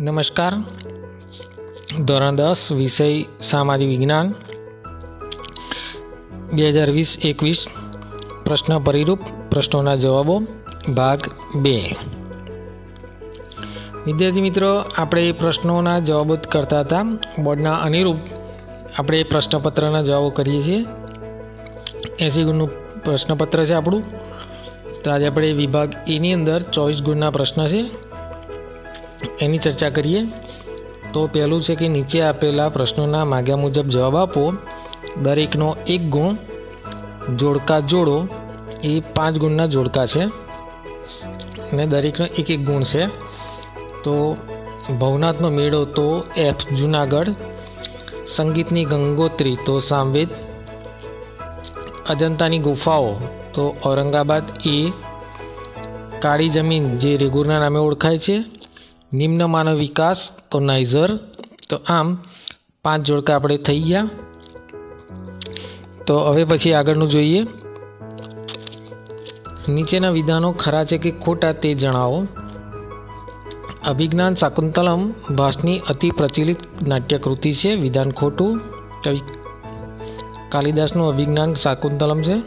નમસ્કાર. ધોરણ દસ, વિષય સામાજિક વિજ્ઞાન. બે હજાર વીસ, એકવીસ, પ્રશ્ન પરિરૂપ, પ્રશ્નોના જવાબો, ભાગ બે. વિદ્યાર્થી મિત્રો, આપણે એ પ્રશ્નોના જવાબો કરતા હતા. બોર્ડના અનુરૂપ આપણે એ પ્રશ્નપત્રના જવાબો કરીએ છીએ. એસી ગુણનું પ્રશ્નપત્ર છે આપણું. તો આજે આપણે વિભાગ એની અંદર ચોવીસ ગુણના પ્રશ્ન છે. એની ચર્ચા કરીએ? તો પહેલું છે કે નીચે આપેલા પ્રશ્નોના માગ્યા મુજબ જવાબ આપો. દરેકનો એક ગુણ, જોડકા જોડો, એ પાંચ ગુણના જોડકા છે. અને દરેકનો એક એક ગુણ છે. તો ભવનાથનો મેળો તો એફ જુનાગઢ, સંગીતની ગંગોત્રી તો સામવેદ, અજંતાની ગુફાઓ તો ઔરંગાબાદ એ, કાળી જમીન જે રેગુરના નામે ઓળખાય છે નિમ્ન માનવ વિકાસ તો નાઇઝર તો આમ, પાંચ જોડકા આપણે થઈ ગયા. તો હવે પછી આગળનું જોઈએ. નીચેના વિધાનો ખરા છે કે ખોટા તે જણાવો. અભિજ્ઞાન શાકુંતલમ ભાષની અતિ પ્રચલિત નાટ્યકૃતિ છે. વિધાન ખોટું. કવિ કાલિદાસનું અભિજ્ઞાન શાકુંતલમ છે.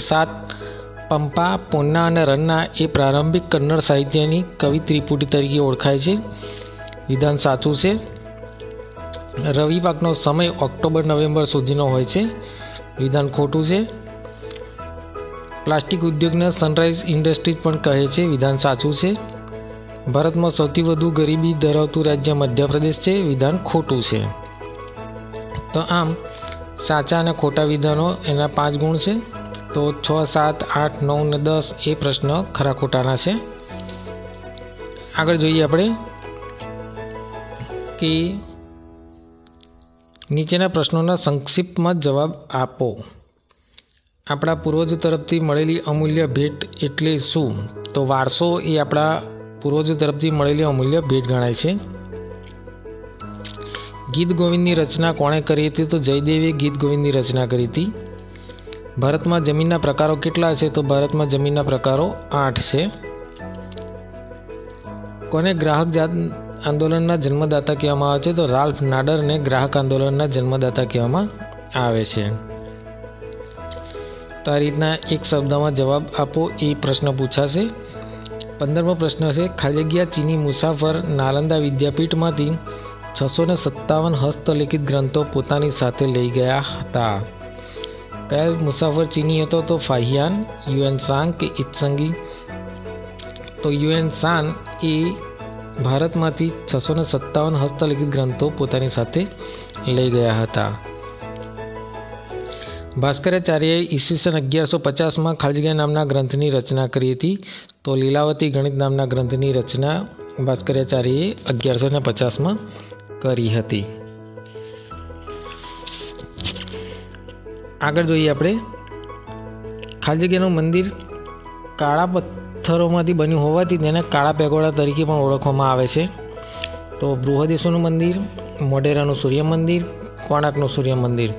સાત પંપા, પોન્ના અને રન્ના એ પ્રારંભિક કન્નડ સાહિત્યની કવિ ત્રિપુટી તરીકે ઓળખાય છે. વિધાન સાચું છે. રવિ પાકનો સમય ઓક્ટોબર, નવેમ્બર સુધીનો હોય છે. વિધાન ખોટું છે. પ્લાસ્ટિક ઉદ્યોગને સનરાઇઝ ઇન્ડસ્ટ્રીઝ પણ કહે છે. વિધાન સાચું છે. ભારતમાં સૌથી વધુ ગરીબી ધરાવતું રાજ્ય મધ્યપ્રદેશ છે. વિધાન ખોટું છે. તો આમ સાચા અને ખોટા વિધાનો એના પાંચ ગુણ છે. તો છ, સાત, આઠ, નવ ને દસ એ પ્રશ્ન ખરા ખોટાના છે. આગળ જોઈએ આપણે કે નીચેના પ્રશ્નોના સંક્ષિપ્તમાં જવાબ આપો. આપણા પૂર્વજો તરફથી મળેલી અમૂલ્ય ભેટ એટલે શું? તો વારસો એ આપણા પૂર્વજો તરફથી મળેલી અમૂલ્ય ભેટ ગણાય છે. ગીત ગોવિંદની રચના કોણે કરી હતી? તો જયદેવે ગીત ગોવિંદની રચના કરી હતી. ભારતમાં જમીનના પ્રકારો કેટલા છે તો ભારતમાં જમીનના પ્રકારો આઠ છે. કોને ગ્રાહક જાત આંદોલનના જન્મદાતા કહેવામાં આવે છે તો રાલ્ફ નાડરને ગ્રાહક આંદોલનના જન્મદાતા કહેવામાં આવે છે. તો આ રીતના એક શબ્દમાં જવાબ આપો, એ પ્રશ્ન પૂછાશે. પંદરમો પ્રશ્ન છે, ખાલી જગ્યા ચીની મુસાફર નાલંદા વિદ્યાપીઠમાંથી છસો ને સત્તાવન હસ્તલિખિત ગ્રંથો પોતાની સાથે લઈ ગયા હતા. કયા મુસાફર ચીની હતો તો ફાહિયાન યુએન સાંગ કે ઇત્સંગી તો યુએન સાન એ ભારતમાંથી છસો ને સત્તાવન હસ્તલિખિત ગ્રંથો પોતાની સાથે લઈ ગયા હતા ભાસ્કરાચાર્યએ ઈસવીસન અગિયારસો પચાસમાં ખાલજગા નામના ગ્રંથની રચના કરી હતી તો લીલાવતી ગણિત નામના ગ્રંથની રચના ભાસ્કરાચાર્યએ અગિયારસો ને પચાસમાં કરી હતી આગળ જોઈએ આપણે. ખાલજગ્યાનું મંદિર કાળા પથ્થરોમાંથી બન્યું હોવાથી તેને કાળા પેગોડા તરીકે પણ ઓળખવામાં આવે છે. તો બૃહદેશ્વરનું મંદિર, મોઢેરાનું સૂર્ય મંદિર કોણાકનું સૂર્ય મંદિર.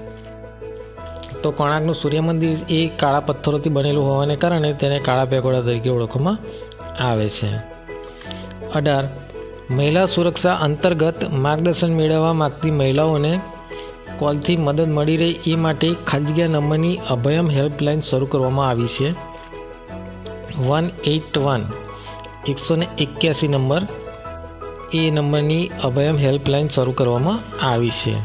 તો કોણાકનું સૂર્ય મંદિર એ કાળા પથ્થરોથી બનેલું હોવાને કારણે તેને કાળા પેગોડા તરીકે ઓળખવામાં આવે છે. અઢાર. મહિલા સુરક્ષા અંતર્ગત માર્ગદર્શન મેળવવા માગતી મહિલાઓને કોલથી મદદ મળી રહે એ માટે ખાજગીયા નંબરની અભયમ હેલ્પલાઇન શરૂ કરવામાં આવી છે. વન એટ વન, એકસો ને એક્યાસી નંબર, એ નંબરની અભયમ હેલ્પલાઇન શરૂ કરવામાં આવી છે.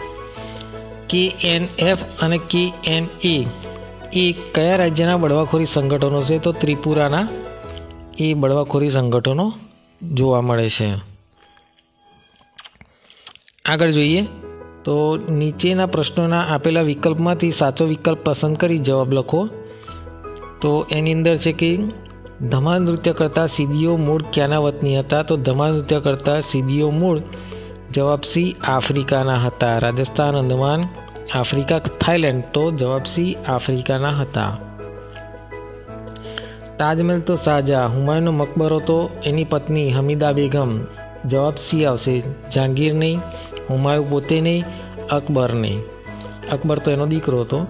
કે એન એફ અને કે એન એ એ કયા રાજ્યના બળવાખોરી સંગઠનો છે તો ત્રિપુરાના, એ બળવાખોરી સંગઠનો જોવા મળે છે. આગળ જોઈએ. તો નીચેના પ્રશ્નોના આપેલા વિકલ્પમાંથી સાચો વિકલ્પ પસંદ કરી જવાબ લખો. તો એની અંદર છે કે, ધમાલ નૃત્ય કરતા સીદીઓ મૂળ ક્યાંના વતની હતા? તો ધમાલ નૃત્ય કરતા સીદીઓ મૂળ જવાબ સી આફ્રિકાના હતા. રાજસ્થાન, અંદમાન, આફ્રિકા થાઈલેન્ડ તો જવાબ સી આફ્રિકાના હતા. તાજમહેલ તો સાજા હુમાયુનો મકબરો તો એની પત્ની હમીદા બેગમ. જવાબ સી આવશે. જહાંગીર નહીં. હુમાયુ પોતે નહીં અકબર નહીં અકબર તો એનો દીકરો હતો.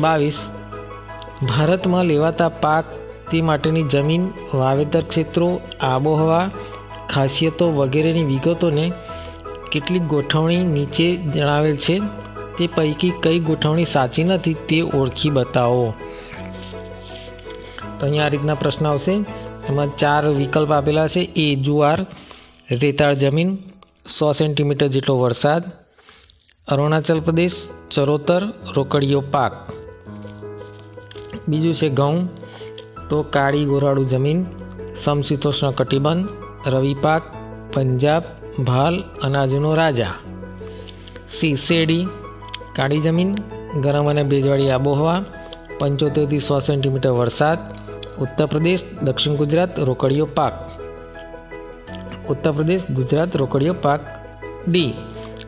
બાવીસ. ભારતમાં લેવાતા પાક તે માટેની જમીન, વાવેતર ક્ષેત્રો, આબોહવા, ખાસિયતો વગેરેની વિગતોને કેટલીક ગોઠવણી નીચે જણાવેલ છે. તે પૈકી કઈ ગોઠવણી સાચી નથી તે ઓળખી બતાવો. તો અહીંયા આ રીતના પ્રશ્ન આવશે. એમાં ચાર વિકલ્પ આપેલા છે. એ જુવાર, રેતાળ જમીન, સો સેન્ટીમીટર જેટલો વરસાદ, અરુણાચલ પ્રદેશ, ચરોતર, રોકડીયો પાક. બીજું છે ઘઉં, તો કાળી ગોરાળું જમીન, સમશીતોષ્ણ કટિબંધ, રવિ પાક, પંજાબ, ભાલ, અનાજનો રાજા. સી, શેરડી, કાળી જમીન, ગરમ અને ભેજવાળી આબોહવા, પંચોતેરથી સો સેન્ટીમીટર વરસાદ ઉત્તર પ્રદેશ દક્ષિણ ગુજરાત, રોકડીયો પાક. ઉત્તર પ્રદેશ ગુજરાત, રોકડીયો પાક. ડી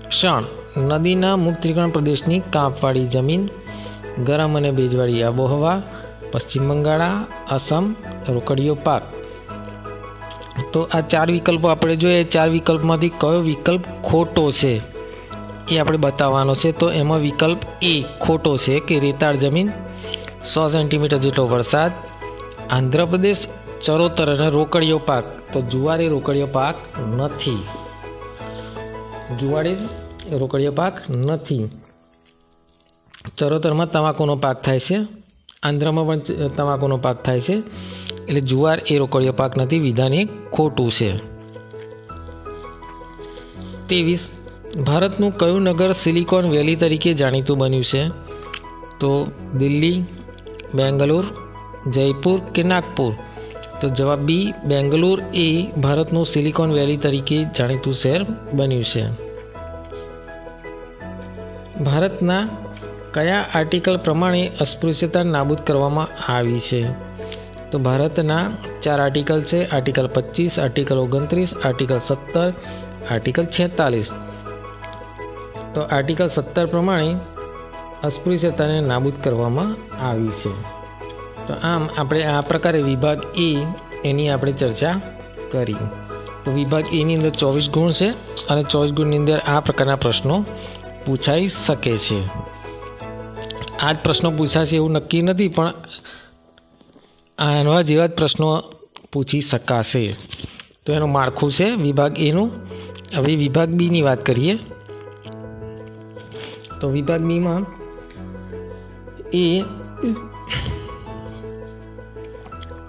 ક્ષણ. નદીના મુખ ત્રિકોણ પ્રદેશની કાંપવાળી જમીન. ગરમ અને ભેજવાળી આબોહવા. પશ્ચિમ બંગાળ, આસામ, રોકડીયો પાક. તો આ ચાર વિકલ્પો આપણે જોઈએ. ચાર વિકલ્પમાંથી કયો વિકલ્પ ખોટો છે? એ આપણે બતાવવાનો છે. તો એમાં વિકલ્પ એ ખોટો છે કે રેતાળ જમીન. સો સેન્ટીમીટર જેટલો વરસાદ. આંધ્રપ્રદેશ ચરોતર અને રોકડીયો પાક. તો જુવારી રોકડીયો પાક નથી. જુવારે રોકડીયો પાક નથી. ચરોતરમાં તમાકુનો પાક થાય છે. આંધ્રમાં પણ તમાકુનો પાક થાય છે. એટલે જુવાર એ રોકડીયો પાક નથી, વિધાન એ ખોટું છે. ત્રેવીસ. ભારતનું કયું નગર સિલિકોન વેલી તરીકે જાણીતું બન્યું છે? તો દિલ્હી, બેંગલુર જયપુર કે નાગપુર? તો જવાબ બી, બેંગલોર એ ભારતનું સિલિકોન વેલી તરીકે જાણીતું શહેર બન્યું છે. ભારતના કયા આર્ટિકલ પ્રમાણે અસ્પૃશ્યતા નાબૂદ કરવામાં આવી છે? તો ભારતના ચાર આર્ટિકલ છે, આર્ટિકલ પચીસ, આર્ટિકલ ઓગણત્રીસ, આર્ટિકલ સત્તર, આર્ટિકલ છેતાલીસ. તો આર્ટિકલ સત્તર પ્રમાણે અસ્પૃશ્યતાને નાબૂદ કરવામાં આવી છે. તો આમ આપણે આ પ્રકારે વિભાગ એ એની આપણે ચર્ચા કરી. તો વિભાગ એની અંદર ચોવીસ ગુણ છે અને ચોવીસ ગુણની અંદર આ પ્રકારના પ્રશ્નો પૂછાઈ શકે છે. આ જ પ્રશ્નો પૂછાશે એવું નક્કી નથી, પણ આના જેવા જ પ્રશ્નો પૂછી શકાશે. તો એનું માળખું છે વિભાગ એનું હવે વિભાગ બીની વાત કરીએ. તો વિભાગ બીમાં એ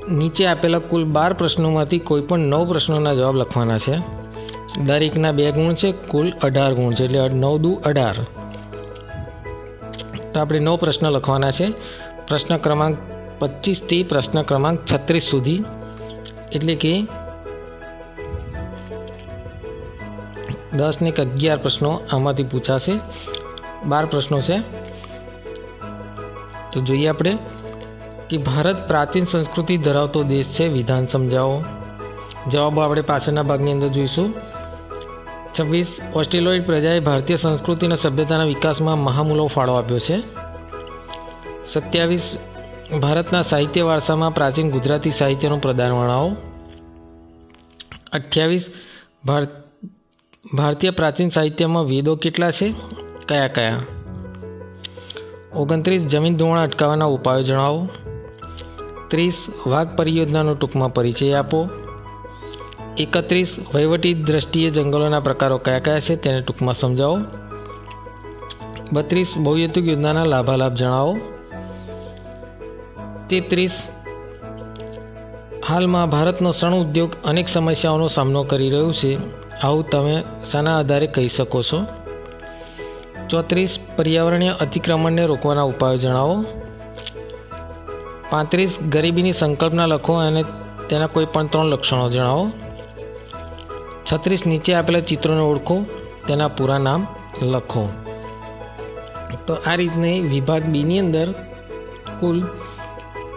નીચે આપેલા કુલ બાર પ્રશ્નોમાંથી કોઈ પણ નવ પ્રશ્નોના જવાબ લખવાના છે. દરેકના બે ગુણ છે, કુલ અઢાર ગુણ છે, એટલે નવ દુ અઢાર. તો આપણે નવ પ્રશ્ન લખવાના છે. પ્રશ્ન ક્રમાંક પચીસથી પ્રશ્ન ક્રમાંક છત્રીસ સુધી. એટલે કે દસ ને અગિયાર પ્રશ્નો આમાંથી પૂછાશે. બાર પ્રશ્નો છે. તો જોઈએ આપણે. કે ભારત પ્રાચીન સંસ્કૃતિ ધરાવતો દેશ છે, વિધાન સમજાવો. જવાબો આપણે પાછળના ભાગની અંદર જોઈશું. છવ્વીસ, ઓસ્ટ્રેલોઇડ પ્રજાએ ભારતીય સંસ્કૃતિ અને સભ્યતાના વિકાસમાં મહામૂલો ફાળો આપ્યો છે. સત્યાવીસ, ભારતના સાહિત્ય વારસામાં પ્રાચીન ગુજરાતી સાહિત્યનું પ્રદાન વર્ણવો અઠ્યાવીસ ભારત ભારતીય પ્રાચીન સાહિત્યમાં વેદો કેટલા છે? કયા કયા ઓગણત્રીસ, જમીન ધોવાણ અટકાવવાના ઉપાયો જણાવો. ત્રીસ વાઘ પરિયોજનાનો ટૂંકમાં પરિચય આપો. એકત્રીસ વહીવટી દ્રષ્ટિએ જંગલોના પ્રકારો કયા કયા છે તેને ટૂંકમાં સમજાવો. બત્રીસ બહુહેતુક યોજનાના લાભાલાભ જણાવો. તેત્રીસ હાલમાં ભારતનો શણ ઉદ્યોગ અનેક સમસ્યાઓનો સામનો કરી રહ્યું છે. આવું તમે શાના આધારે કહી શકો છો. ચોત્રીસ પર્યાવરણીય અતિક્રમણને રોકવાના ઉપાયો જણાવો. પાંત્રીસ ગરીબીની સંકલ્પના લખો અને તેના કોઈ પણ ત્રણ લક્ષણો જણાવો. છત્રીસ નીચે આપેલા ચિત્રોને ઓળખો, તેના પૂરા નામ લખો. તો આ રીતની વિભાગ બીની અંદર કુલ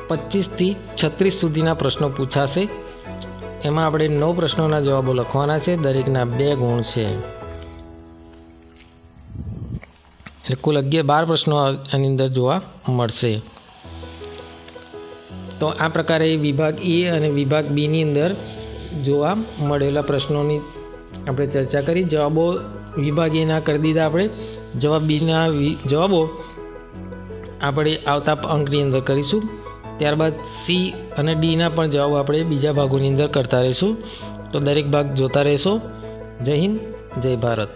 પચીસથી છત્રીસ સુધીના પ્રશ્નો પૂછાશે. એમાં આપણે નવ પ્રશ્નોના જવાબો લખવાના છે, દરેકના બે ગુણ છે. એટલે કુલ અગિયાર બાર પ્રશ્નો આની અંદર જોવા મળશે. તો આ પ્રકારે વિભાગ એ અને વિભાગ બીની અંદર જોવા મળેલા પ્રશ્નોની આપણે ચર્ચા કરી. જવાબો વિભાગ એના કરી દીધા આપણે. જવાબ બીના જવાબો આપણે આવતા અંકની અંદર કરીશું. ત્યારબાદ સી અને ડીના પણ જવાબ આપણે બીજા ભાગોની અંદર કરતા રહીશું. તો દરેક ભાગ જોતા રહેશો. જય હિન્દ, જય ભારત.